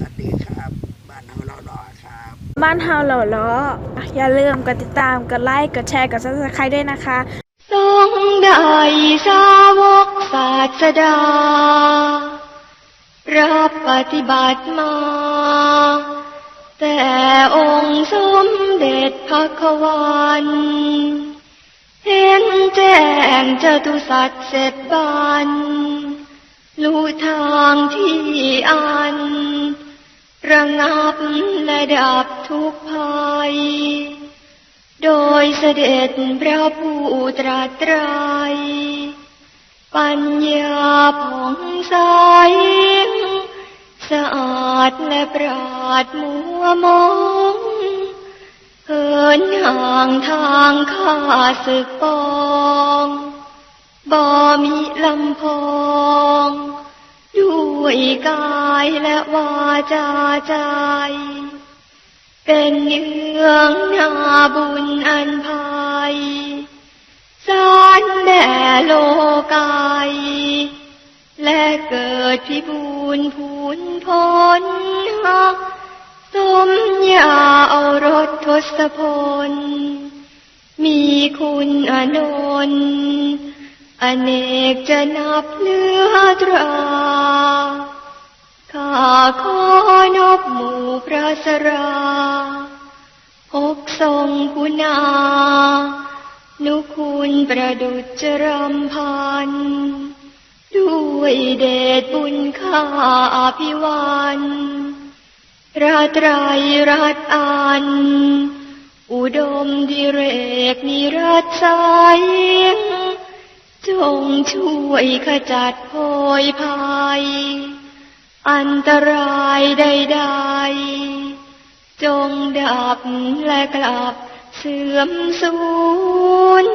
วัสดีครับ บ้านเฮาเรารอครับ บ้านเฮาเหล่าล้ออย่าลืมกดติดตาม กดไลค์ กดแชร์ กดซับสไครต์ด้วยนะคะทรงได้สาวกศาสดา รับปฏิบัติมา แต่องค์สมเด็จพระควันเห็นแจ้งจตุสัจเสร็จบันรู้ทางที่อันระงับและ ดับทุกภัย โดยเสด็จพระผู้ตรัสไตรยปัญญาผ่องใสสะอาดและปราดมัวมองเหินห่างทางข้าศึกปองบ่มีลำพองด้วยกายและวาจาใจ เป็นเนืองนาบุญอันภัยสารแด่โลกายและเกิดพิบูรณ์พูนพ้นหักสมญาเอารถทศพล มีคุณอนนอเนกจะนับเลือตราข้าขอ อนอบหมู่พระสราพกทรงคุณา นุคุณประดุจจรำพัน ด้วยเดชบุญข้าอภิวันระไตรยรัตน์อัน อุดมดิเรกนิรัตสายจงช่วยขจัดโพยภัย อันตรายใดๆ จงดับและกลับเสื่อมสูญ